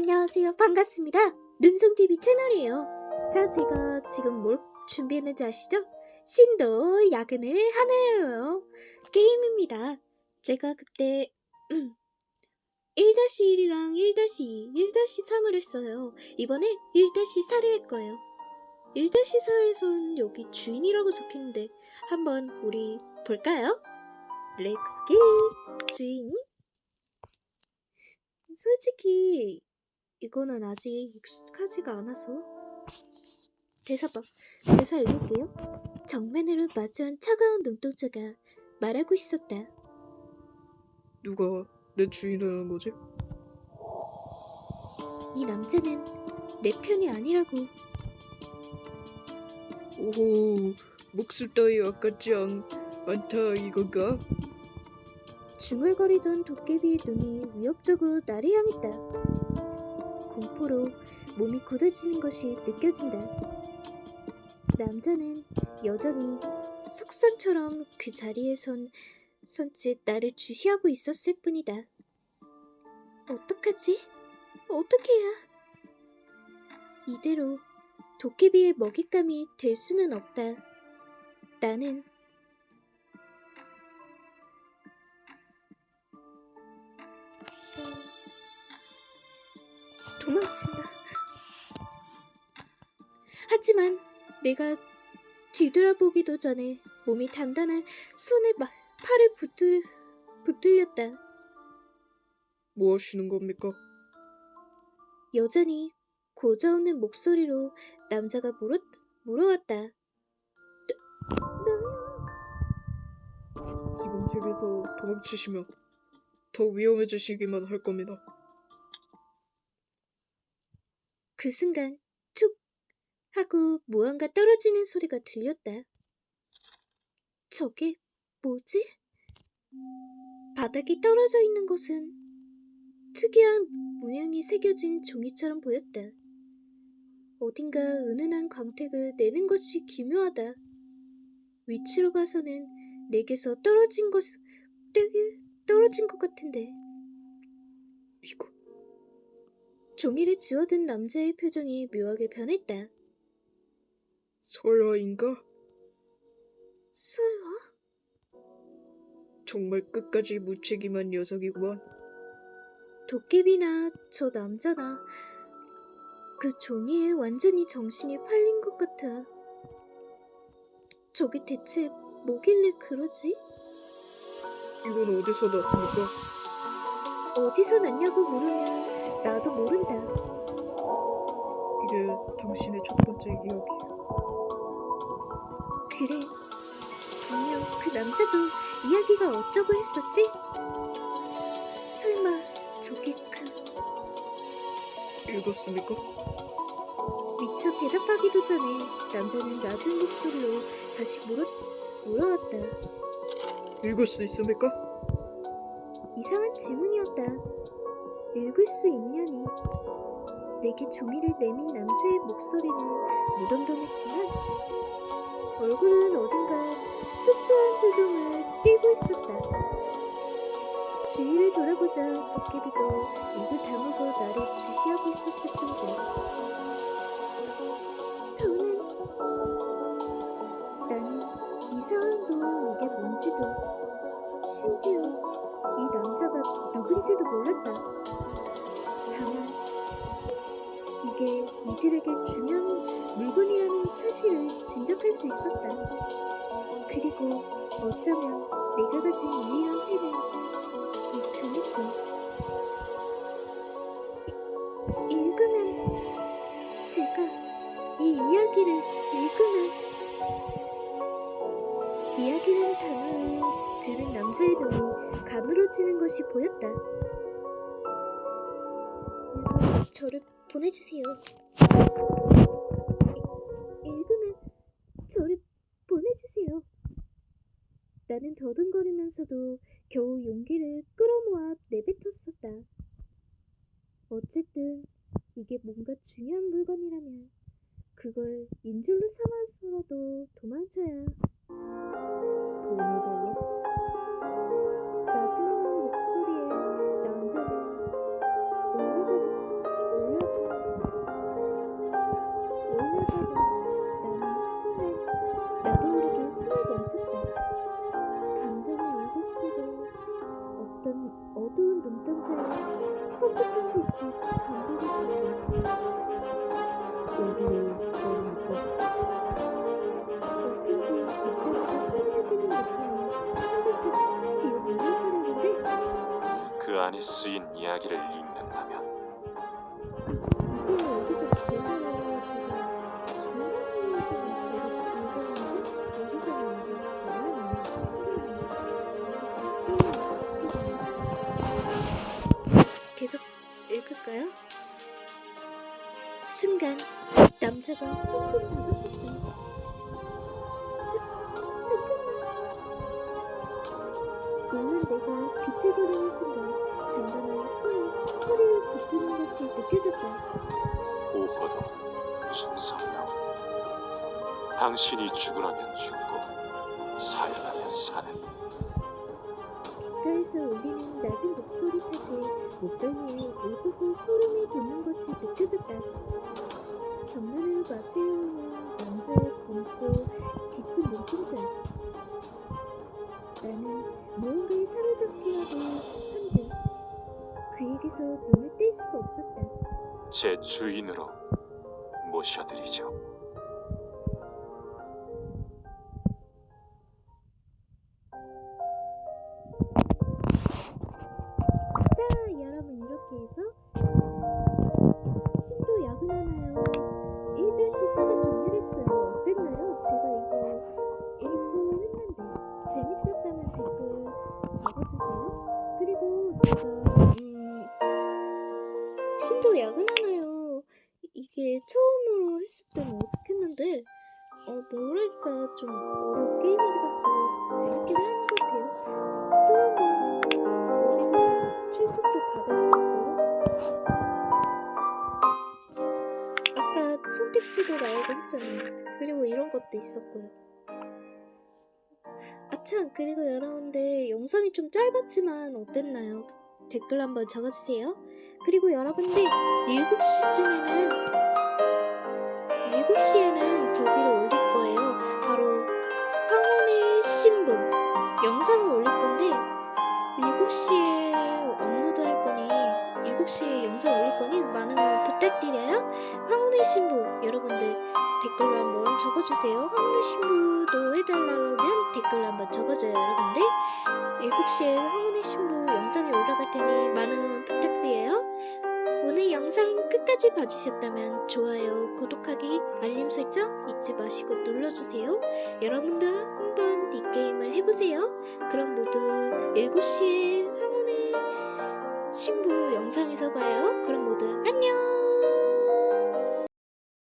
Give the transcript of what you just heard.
안녕하세요. 반갑습니다. 눈송TV 채널이에요. 자, 제가 지금 뭘 준비했는지 아시죠? 신도 야근을 하네요. 게임입니다. 제가 그때 1-1이랑 1-2, 1-3을 했어요. 이번에 1-4를 할 거예요. 1-4에선 여기 주인이라고 적혀있는데 한번 우리 볼까요? 렛츠 기 주인 솔직히 이거는 아직 익숙하지가 않아서 대사봐 대사 읽을게요 정면으로 마주한 차가운 눈동자가 말하고 있었다 누가 내 주인이라는 거지? 이 남자는 내 편이 아니라고 오호 목술 따위 아깝지 않, 않다 이건가? 중얼거리던 도깨비의 눈이 위협적으로 나를 향했다 공포로 몸이 굳어지는 것이 느껴진다 남자는 여전히 석상처럼 그 자리에 선 선짓 나를 주시하고 있었을 뿐이다. 어떡하지? 어떻게 해야? 이대로 도깨비의 먹잇감이 될 수는 없다. 나는 하지만 내가 뒤돌아보기도 전에 몸이 단단한 손에 마, 팔을 붙들, 붙들렸다. 뭐 하시는 겁니까? 여전히 고저없는 목소리로 남자가 물어, 물어왔다. 지금 집에서 도망치시면 더 위험해지시기만 할 겁니다. 그 순간 툭 하고 무언가 떨어지는 소리가 들렸다. 저게 뭐지? 바닥에 떨어져 있는 것은 특이한 문양이 새겨진 종이처럼 보였다. 어딘가 은은한 광택을 내는 것이 기묘하다. 위치로 봐서는 내게서 떨어진 것, 떨어진 것 같은데. 이거 종이를 쥐어든 남자의 표정이 묘하게 변했다. 설화인가? 설화? 정말 끝까지 무책임한 녀석이구만. 도깨비나 저 남자나 그 종이에 완전히 정신이 팔린 것 같아. 저게 대체 뭐길래 그러지? 이건 어디서 났습니까? 어디서 났냐고 물으면 나도 모른다. 이게 당신의 첫 번째 이야기예요. 그래. 분명 그 남자도 이야기가 어쩌고 했었지? 설마 저게 그 읽었습니까? 미처 대답하기도 전에 남자는 낮은 목소리로 다시 물어, 물어왔다. 읽을 수 있습니까? 이상한 질문이었다. 읽을 수 있냐니. 내게 종이를 내민 남자의 목소리는 무덤덤했지만 얼굴은 어딘가 초조한 표정을 띠고 있었다. 주위를 돌아보자 도깨비도 입을 다물고 나를 주시하고 있었을 뿐이다. 저는 나는 이 상황도 이게 뭔지도 심지어 이 남자가 누군지도 몰랐다. 다만 이게 이들에게 중요한 물건이라는 사실을 짐작할 수 있었다. 그리고 어쩌면 내가 가진 유일한 펜은 이 종이뿐. 이- 읽으면 제가 이 이야기를 읽으면 이야기라는 단어를 들은 남자의 눈이 가늘어지는 것이 보였다. 저를 보내주세요. 이- 읽으면 저를 보내주세요. 나는 더듬거리면서도 겨우 용기를 끌어모아 내뱉었었다. 어쨌든 이게 뭔가 중요한 물건이라면 그걸 인질로 삼아서라도 도망쳐야 보내달라? 섬뜩한 빛이 감돌았었다. 어디로 가랍니까? 어쩐지 그때마다 서늘해지는 느낌이 한 번쯤 뒤로 물러서려는데 그 안에 쓰인 이야기를 읽는다면 이제 여기서 대사를 제가 중간에서 제가 읽었는데 여기서는 이제 계속 읽을까요? 순간 남자가 다가섰다. 자, 잠깐만. 놀란 내가 비틀거리는 순간 단단한 손이 허리를 붙드는 것이 느껴졌다. 오호도 충성도 당신이 죽으라면 죽고 살라면 사는 귓가에서 울리는 낮은 목소리 탓에 목덜미에 오소소 소름이 돋는 것이 느껴졌다. 정면을 마주해오는 남자의 검고 깊은 눈동자. 나는 무언가에 사로잡히려고 한데 그에게서 눈을 뗄 수가 없었다. 제 주인으로 모셔드리죠. 신도 야근하나요? 이게 처음으로 했을 때는 어색했는데 어 뭐랄까 좀 어려운 게임이기도 하고 재밌긴 하는 것 같아요. 또 한 번 여기서 출석도 받을 수 있고요. 아까 선택지도 나오고 했잖아요. 그리고 이런 것도 있었고요. 아참 그리고 여러분들 영상이 좀 짧았지만 어땠나요? 댓글 한번 적어주세요. 그리고 여러분들 7시쯤에는 7시에는 저기를 올릴 거예요. 바로 황혼의 신부 영상을 올릴 건데 7시에 업로드 할 거니 7시에 영상 올릴 거니 많은 응원 부탁드려요. 황혼의 신부 여러분들 댓글로 한번 적어주세요. 황혼의 신부도 해달라면 댓글로 한번 적어줘요 여러분들. 7시에 황혼의 신부 영상이 올라갈 테니 많은 응원 부탁드려요. 오늘 영상 끝까지 봐주셨다면 좋아요, 구독하기, 알림 설정 잊지 마시고 눌러주세요. 여러분도 한번 이 게임을 해보세요. 그럼 모두 7시에 황혼의 신부 영상에서 봐요. 그럼 모두 안녕!